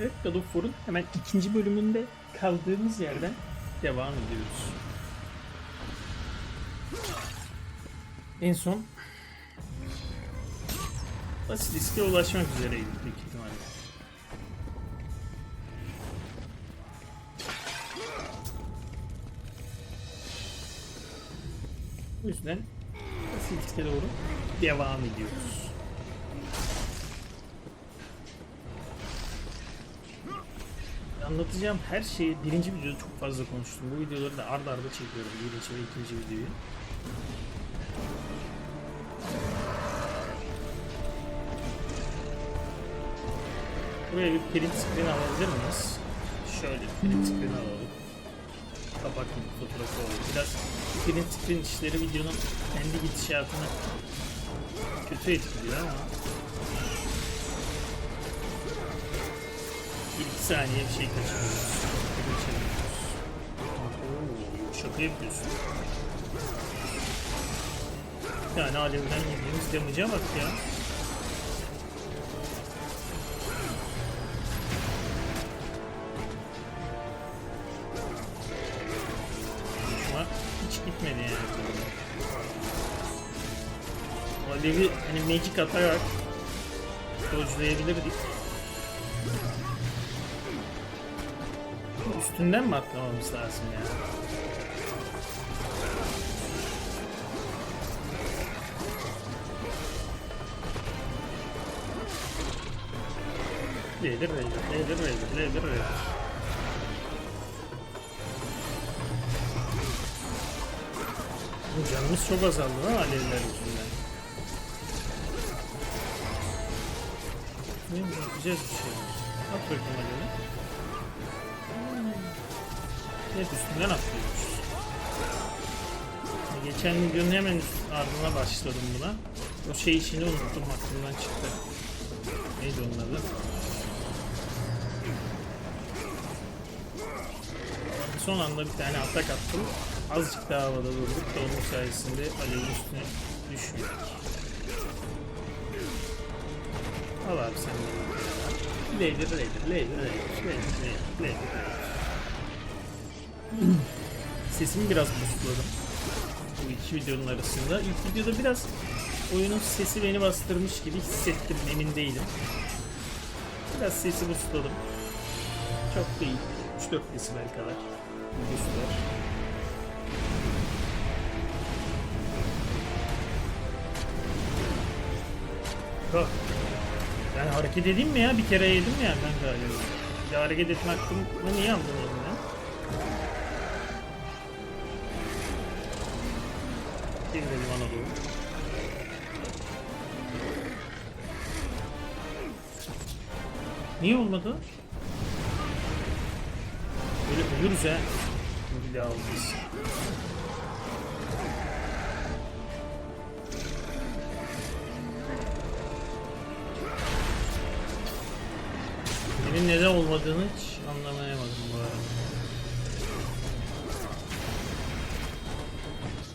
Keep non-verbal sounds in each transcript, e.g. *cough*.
Evet God of War'un hemen ikinci bölümünde kaldığımız yerden devam ediyoruz. En son Basilisk'e ulaşmak üzereydik büyük ihtimalle. O yüzden Basilisk'e doğru devam ediyoruz. Anlatacağım her şeyi birinci videoda çok fazla konuştum. Bu videoları da arda arda çekiyorum. Birinci ve ikinci videoyu. Buraya bir print screen alabilir miyiz? Şöyle print screen alalım. Kapak fotoğrafı alalım. Biraz print screen işleri videonun kendi gidişatını kötü etkiliyor ama bir iki saniye bir şey kaçırıyoruz. Kaçırıyoruz. Şaka yapıyorsun. Tane alevden yediğimiz damage'a bak ya. Hiç gitmedi yani. Alevi hani magic atarak dodge'layabilirdik. Üstünden mi atlamamız lazım ya? Raider, Raider, Raider, Raider, Raider, Raider. Bu canımız çok azaldı ha alevler yüzünden. Ne yapacağız bir şey. At alevi. Hep üstünden atlıyormuş. Geçen videonun hemen ardına başladım buna. O şey işini unuttum aklımdan çıktı. Neydi onun? Son anda bir tane atak attım. Azıcık daha havada durduk da onun sayesinde alevin üstüne düşmüyor. Al abi sen de. Laser, laser, laser, laser, laser, laser, laser. *clears throat* Sesimi biraz boostladım. Bu iki videonun arasında. İlk videoda biraz oyunun sesi beni bastırmış gibi hissettim. Emin değilim. Biraz sesi boostladım. Çok değil. 3-4 desibel kadar. Boostlar. Ha. Ben hareket edeyim mi ya? Bir kere yedim ya ben galiba. Bir hareket etme hakkımı niye aldın elimden? Gidelim bana doğru. Niye olmadı? Böyle ha. Bir daha olmaz. Benim neden olmadığını hiç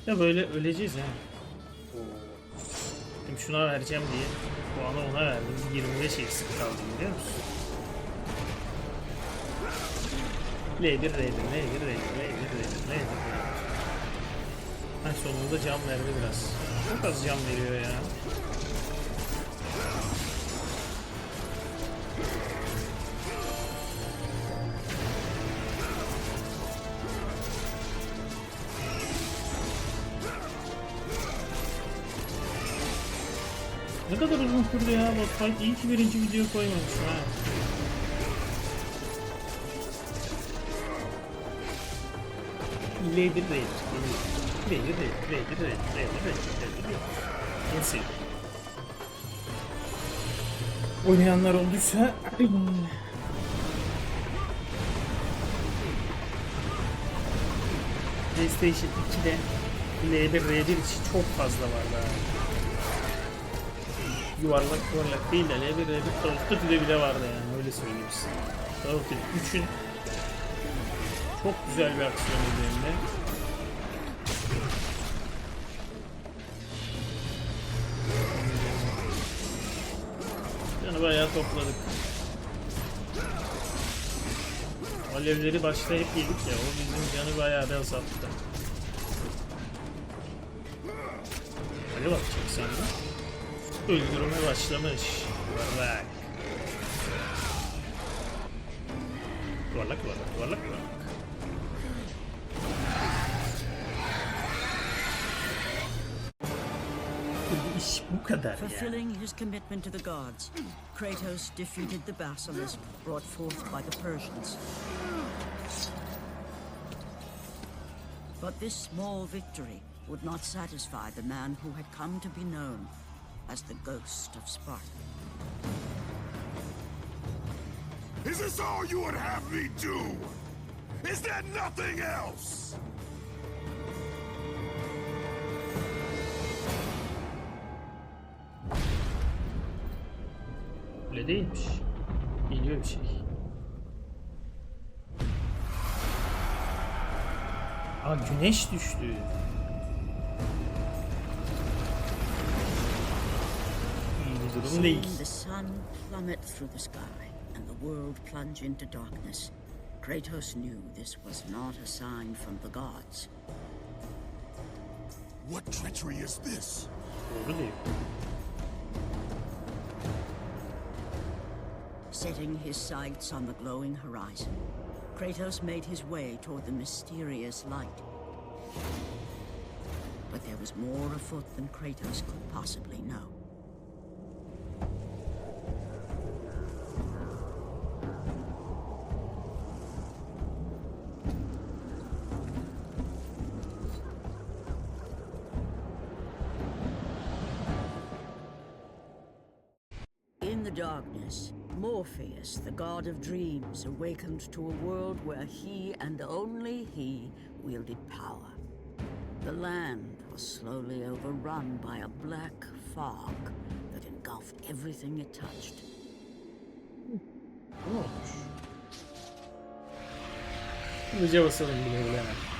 Ya böyle öleceğiz ha. Şimdi şuna vereceğim diye puanı ona verdim. 25 eksik kaldı biliyor musun? L1 R1 L1 R1 L1 R1 L1 R1 Ha sonunda cam verdi biraz. Çok az cam veriyor ya. Kadar uzun sürdü ya bot fight. İyi ki birinci video koymamışım ha. L1 Raider. Raider Raider Raider Raider Raider Raider En sevdiğim. Oynayanlar olduysa PlayStation 2'de L1 R1 için çok fazla var daha. Yuvarlak yuvarlak değil de L1 R1 Battlefield bile bile vardı yani öyle söyleyeyim size. Battlefield 3'ün çok güzel bir aksiyon üzerinde. Yani bayağı topladık. Alevleri başta hep yedik ya. O bizim canı bayağı bir azalttı. Alev atacak sandım. Öldürme başlamış. Yuvarlak. Yuvarlak yuvarlak yuvarlak yuvarlak. Bu iş bu kadar ya. Fulfilling his commitment to the gods, Kratos defeated the basilisk brought forth by the Persians. But this small victory would not satisfy the man who had come to be known as the Ghost of Sparta. Is this all you would have me do? Is there nothing else? Öyle değilmiş. Geliyor bir şey. Aa güneş düştü. İyi Seeing the sun plummet through the sky and the world plunge into darkness, Kratos knew this was not a sign from the gods. What treachery is this? Oh, Doğru diyor. Setting his sights on the glowing horizon, Kratos made his way toward the mysterious light. But there was more afoot than Kratos could possibly know. Darkness, Morpheus, the god of dreams, awakened to a world where he and only he wielded power. The land was slowly overrun by a black fog that engulfed everything it touched.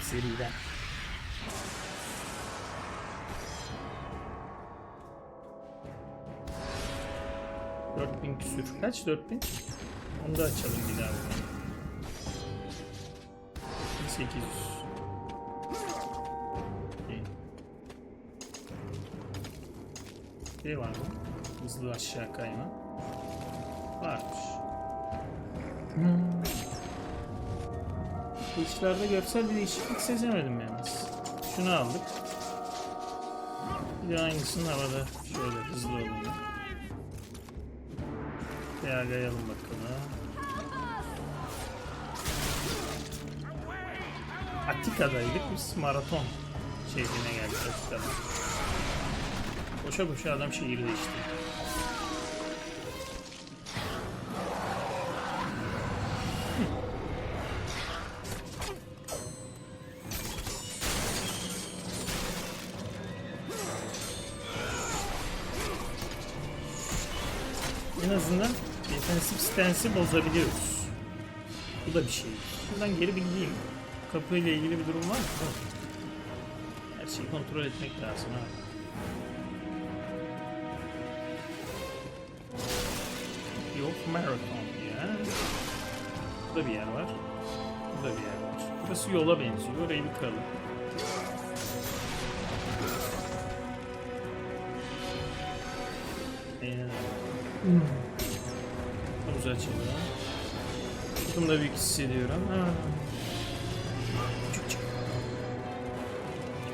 Seriden. Kaç dört bin? Onu da açalım bir daha. 4800. İyi. Şey var mı? Hızlı aşağı kayma. Varmış. Kılıçlarda görsel bir değişiklik sezemedim yalnız. Şunu aldık. Bir de aynısını havada şöyle hızlı olalım. Değerleyelim bakalım. Atika'daydık biz maraton şehrine geldik Atika'da. Boşa boşa adam şehir değişti. En azından defensif stance'i bozabiliyoruz. Bu da bir şey. Şuradan geri bildiğim kapıyla ilgili bir durum var mı? Her şeyi kontrol etmek lazım abi. Yok marathon ya. Burada bir yer var. Burada bir yer var. Burası yola benziyor. Orayı bir kıralım. Da büyük hissediyorum. Ha. Küçük çık.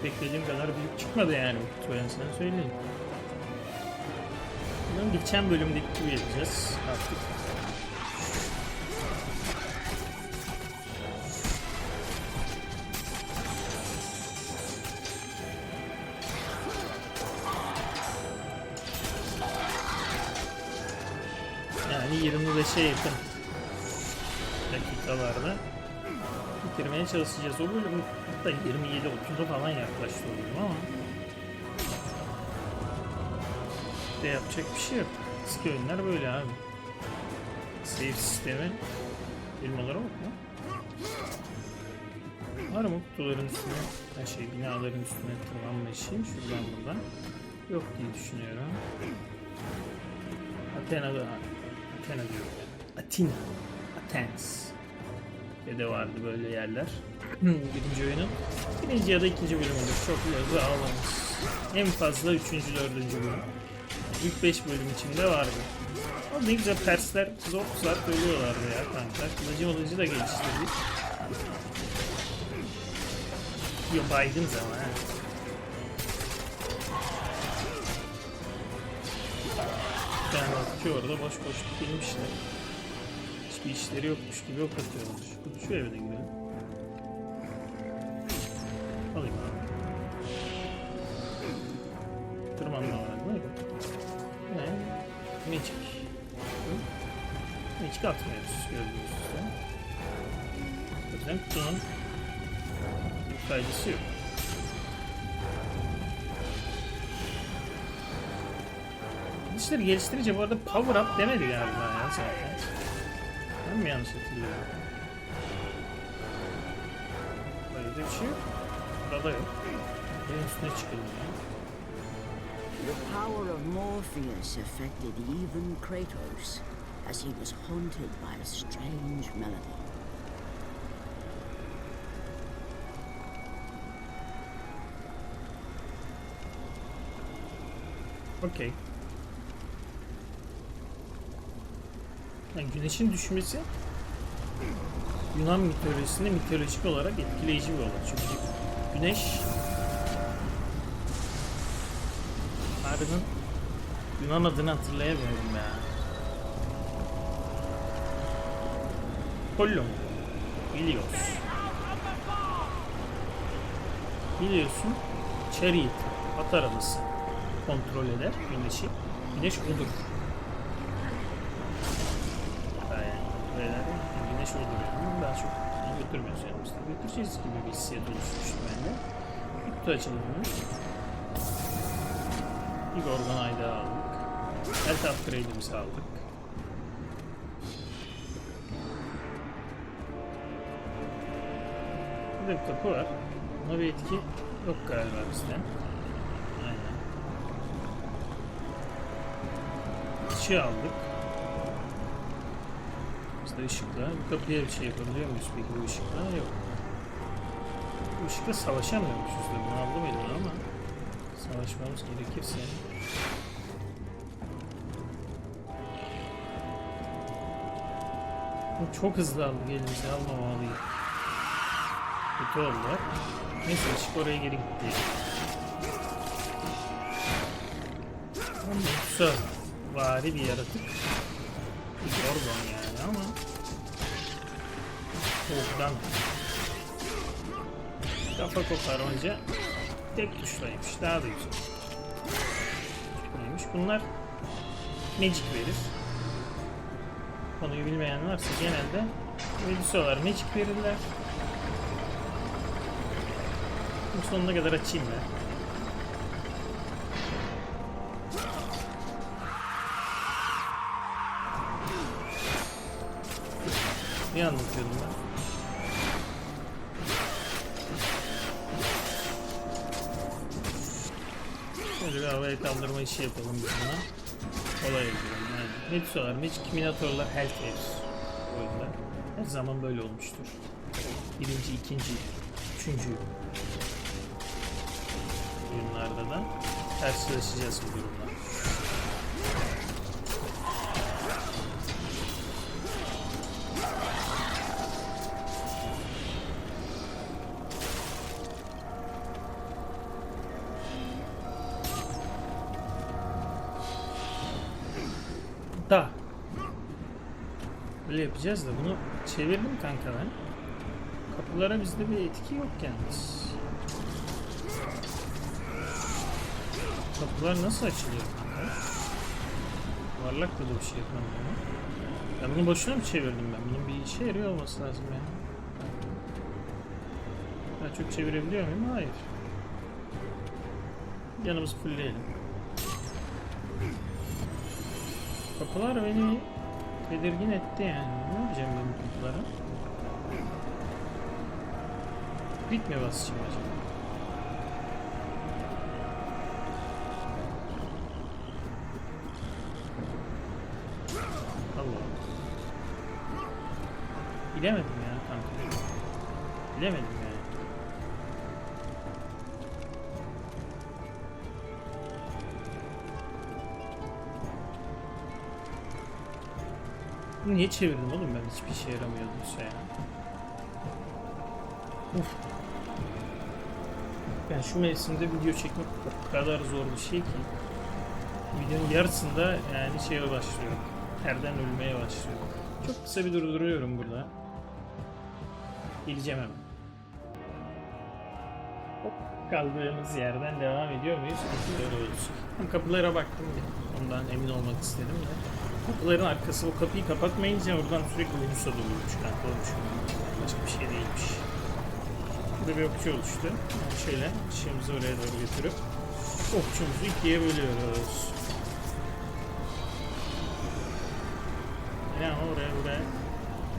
Beklediğim kadar büyük çıkmadı yani bu ben sana söyleyeyim. Bunu geçen bölümdeki gibi yapacağız artık. Yani 25'e yakın dakikalarda bitirmeye çalışacağız. O bölüm hatta 27-30'a falan yaklaştı o bölüm ama de yapacak bir şey yok. Eski oyunlar böyle abi. Save sistemi elmalara bak mı? Var mı kutuların üstüne, her şey binaların üstüne tırmanma işi şuradan buradan yok diye düşünüyorum. Athena'da Athena diyorum. Atina. Athens. De vardı böyle yerler. Birinci oyunun. Birinci ya da ikinci bölüm olur. Çok yazı ağlamış. En fazla üçüncü, dördüncü bölüm. İlk beş bölüm içinde vardı. Ama ne güzel Persler zor zart ölüyorlardı ya kanka. Kılıcı mılıcı da geliştirdik. Yo baygınız ama ha. Yani orada boş boş dikilmişler. Hiçbir işleri yokmuş gibi ok atıyorlar. Şu, şu eve de girelim. Alayım abi. Tırmanma var mi? Ne? Magic. Magic atmıyoruz gördüğünüz üzere. O yüzden kutunun faydası yok. Dişleri geliştirince bu arada power up demedi galiba ya zaten. Ben mi yanlış hatırlıyorum? Böyle de bir şey yok. Burada yok. Benim üstüne çıkalım ya. The power of Morpheus affected even Kratos, as he was haunted by a strange melody. Okey. Yani güneşin düşmesi Yunan mitolojisinde mitolojik olarak etkileyici bir olay. Çünkü güneş Tanrı'nın Yunan adını hatırlayamıyorum ya. Pollon. Biliyoruz. Biliyorsun. Chariot. At arabası. Kontrol eder güneşi. Güneş odur. Yani böyle odur yani. Daha çok götürmüyoruz yanımızda. Götüreceğiz gibi bir hissiyat oluşmuştu bende. Kutu açalım bunu. Bir Gorgon ayda aldık. Health upgrade'imizi aldık. Bir kapı var. Buna bir etki yok galiba bizde. Aynen. Işığı aldık. Bizde ışıkla. Bu kapıya bir şey yapabiliyor muyuz peki bu ışıkla? Yok. Bu ışıkla savaşamıyormuşuz da bunu aldım ama savaşmamız gerekirse Bu çok hızlı aldı elimize almamalıyım. Kötü oldu. Neyse ışık oraya geri gitti. Yoksa vari bir yaratık. Gorgon yani ama Soğuktan Kafa koparmaca tek tuşlaymış. Daha da güzel. Neymiş? Bunlar magic verir. Konuyu bilmeyen varsa genelde Medusalar magic verirler. Şimdi sonuna kadar açayım ben. Ne anlatıyordum ben? Şöyle bir havaya kaldırma işi yapalım biz buna. Kolay ediyorum. Yani. Medusalar, Magic Minotaur'lar health verir. O yüzden her zaman böyle olmuştur. Birinci, ikinci, üçüncü oyunlarda da karşılaşacağız bu durumla. Yapacağız da bunu çevirdim kanka ben. Kapılara bizde bir etki yok yalnız. Kapılar nasıl açılıyor kanka? Varlakla da bir şey yapmam bunu. Ben bunu boşuna mı çevirdim ben? Bunun bir işe yarıyor olması lazım yani. Ben çok çevirebiliyor muyum? Hayır. Yanımızı fullleyelim. Kapılar beni tedirgin etti yani. Ne yapacağım ben bu kapılara? Bit mi basacağım acaba? Allah. Bilemedim ya. kanka? Bilemedim Bunu Niye çevirdim oğlum ben hiçbir işe yaramıyordu ya. Uf. Yani şu mevsimde video çekmek o kadar zor bir şey ki. Videonun yarısında yani şeye başlıyor. Terden ölmeye başlıyor. Çok kısa bir durduruyorum burada. Geleceğim hemen. Hop, Kaldığımız yerden devam ediyor muyuz? Kapılara baktım. Ondan emin olmak istedim de. Kapıların arkası o kapıyı kapatmayınca oradan sürekli Yunus'a doluyormuş kanka olmuş. Başka bir şey değilmiş. Burada bir okçu oluştu. Yani şöyle ışığımızı oraya doğru götürüp okçumuzu ikiye bölüyoruz. Yani oraya buraya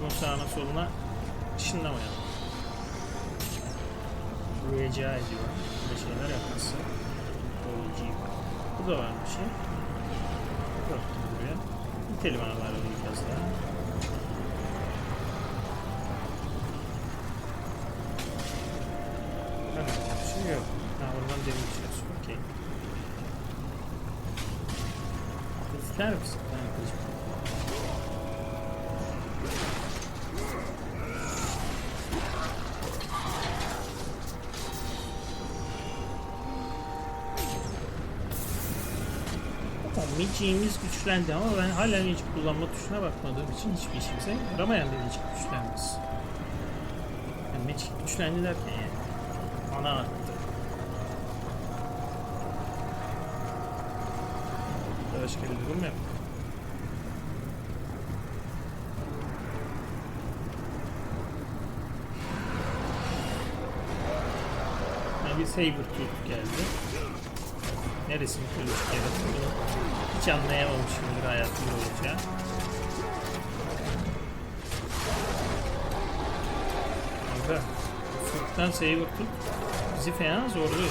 bunun sağına soluna ışınlamayalım. Rica ediyorum. Böyle şeyler yapması. OG. Bu da var bir şey. İtelim araları biraz daha. Hemen bir şey yok. Ha oradan demir içiyorsun. Okey. İster misin? Ha, kılıcım. Magic'imiz güçlendi ama ben hala Magic kullanma tuşuna bakmadığım için hiçbir işimize yaramayan bir Magic güçlenmesi. Yani Magic güçlendi derken yani. Ana arttı. Başka bir durum yok. Bir Sabertooth geldi. Neresini kırmış yaratığını hiç anlayamamışımdır hayatımda olacağı. Kanka, Sultan Sabertooth bizi fena zorluyor.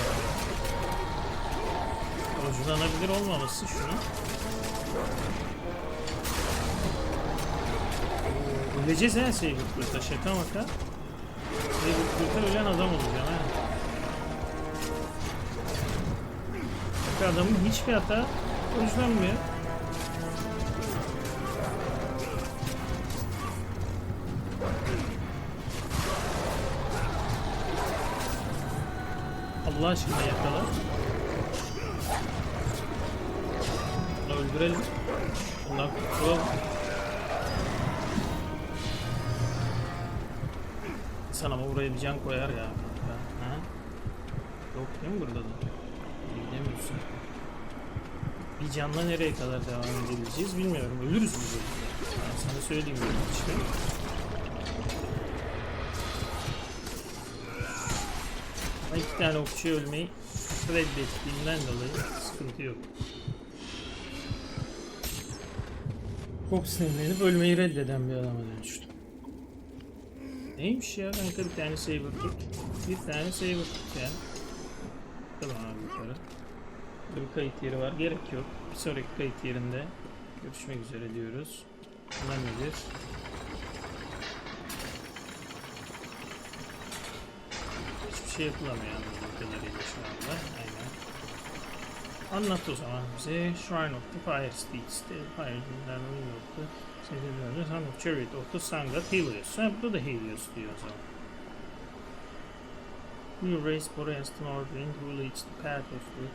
Oruculanabilir olmaması şunu. Öleceğiz ha Sabertooth'a şaka maka. Sabertooth'a ölen adam olacağım ha. Bak adamın hiçbir hata orijinalmiyor. Allah aşkına yakala. Bunu öldürelim. Bundan kurtulalım. İnsan ama buraya bir can koyar ya. Ha? Yok değil mi burada da? Bir canla nereye kadar devam edebileceğiz bilmiyorum. Ölürüz burada. Yani sana söyleyeyim böyle işte. Ama iki tane okçuya ölmeyi reddettiğimden dolayı sıkıntı yok. Çok sinirlenip ölmeyi reddeden bir adama dönüştüm. Neymiş ya kanka bir tane saber tut. Bir tane saber tut ya. Tamam abi yukarı. Burada bir kayıt yeri var. Gerek yok. Bir sonraki kayıt yerinde görüşmek üzere diyoruz. Bunlar nedir? Hiçbir şey yapılamıyor anladığım kadarıyla şu anda. Aynen. Anlat o zaman bize. Shrine of the Fire Steeds. The Fire Dinlerinin yoktu. Sevgili Son of Chariot of the Sun God Helios. Ha burada da Helios diyor o zaman. We raise Boreas to Northwind who leads the path of the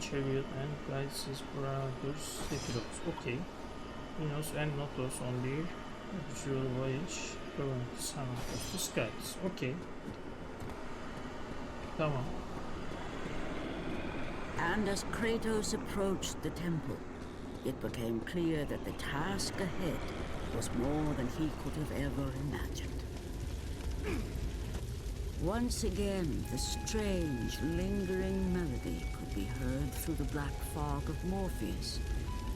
Chariot and his brothers Sephiroth. Okay. Minos and Notos on their usual voyage to Sun of the Skies. Okay. Tamam. And as Kratos approached the temple, it became clear that the task ahead was more than he could have ever imagined. Once again, the strange, lingering melody could be heard through the black fog of Morpheus,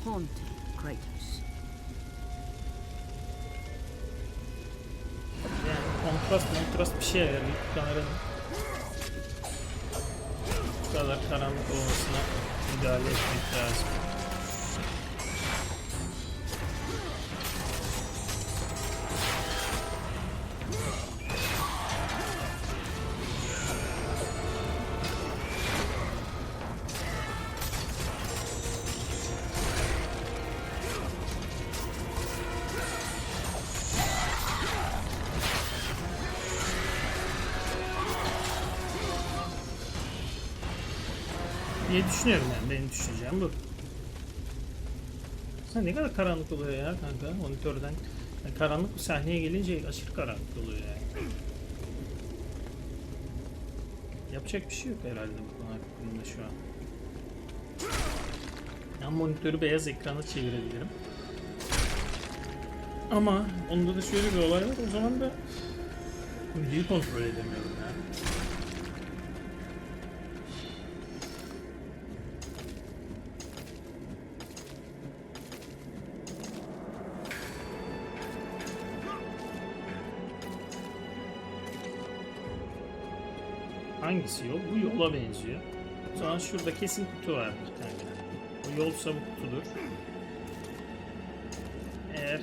haunting Kratos. Müdahale etmek lazım. Düşünüyorum yani. Benim düşüneceğim bu. Sen ne kadar karanlık oluyor ya kanka monitörden. Yani karanlık bir sahneye gelince aşırı karanlık oluyor yani. Yapacak bir şey yok herhalde bu konu hakkında şu an. Ben monitörü beyaz ekrana çevirebilirim. Ama onda da şöyle bir olay var. O zaman da videoyu kontrol edemiyorum ya. Hangisi yol? Bu yola benziyor. O zaman şurada kesin kutu vardır kanka. O yolsa bu kutudur. Eğer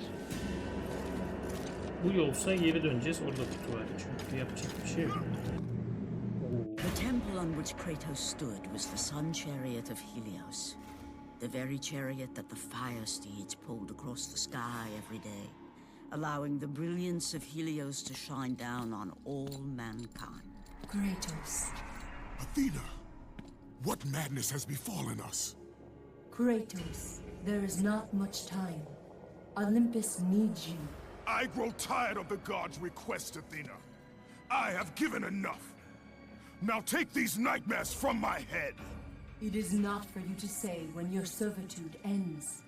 bu yolsa geri döneceğiz. Orada kutu var. Çünkü yapacak bir şey yok. The temple on which Kratos stood was the sun chariot of Helios, the very chariot that the fire steeds pulled across the sky every day, allowing the brilliance of Helios to shine down on all mankind. Kratos. Athena, what madness has befallen us? Kratos, there is not much time. Olympus needs you. I grow tired of the gods' requests, Athena. I have given enough. Now take these nightmares from my head. It is not for you to say when your servitude ends.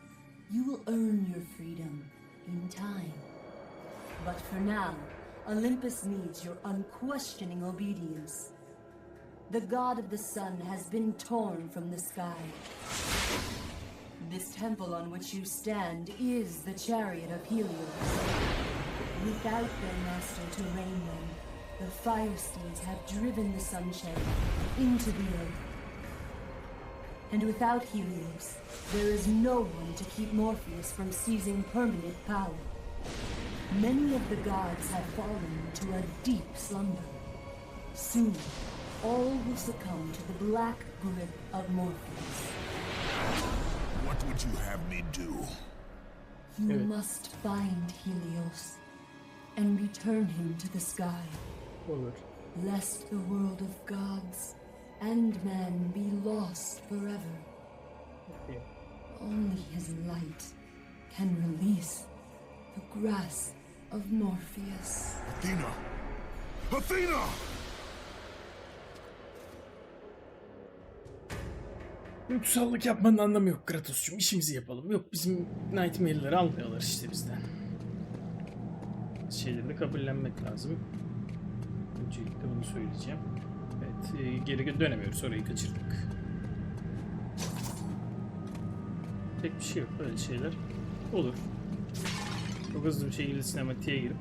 You will earn your freedom in time. But for now, Olympus needs your unquestioning obedience. The god of the sun has been torn from the sky. This temple on which you stand is the chariot of Helios. Without their master to reign them, the fire steeds have driven the sun chariot into the earth. And without Helios, there is no one to keep Morpheus from seizing permanent power. Many of the gods have fallen to a deep slumber. Soon, all will succumb to the black grip of Morpheus. What would you have me do? You Evet. must find Helios and return him to the sky, Olur. lest the world of gods and man be lost forever. Only his light can release the grasp of Morpheus. Athena! Athena! Duygusallık yapmanın anlamı yok Kratos'cum. İşimizi yapalım. Yok bizim Nightmare'ları almıyorlar işte bizden. Şeyleri de kabullenmek lazım. Öncelikle bunu söyleyeceğim. Evet e, geri dönemiyoruz. Orayı kaçırdık. Tek bir şey yok. Böyle şeyler olur. Çok hızlı bir şekilde sinematiğe girip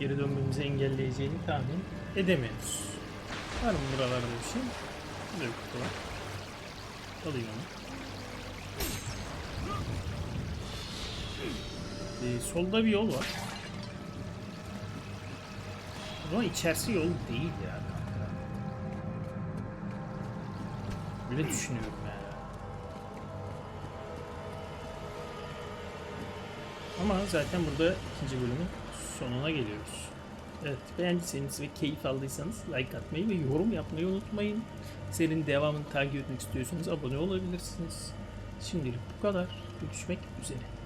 geri dönmemizi engelleyeceğini tahmin edemiyoruz. Var mı buralarda bir şey? Burada bir kutu var. Alayım onu. Ee, solda bir yol var. Ama içerisi yol değil ya Öyle düşünüyorum yani. Ama zaten burada ikinci bölümün sonuna geliyoruz. Evet beğendiyseniz ve keyif aldıysanız like atmayı ve yorum yapmayı unutmayın. Serinin devamını takip etmek istiyorsanız abone olabilirsiniz. Şimdilik bu kadar. Görüşmek üzere.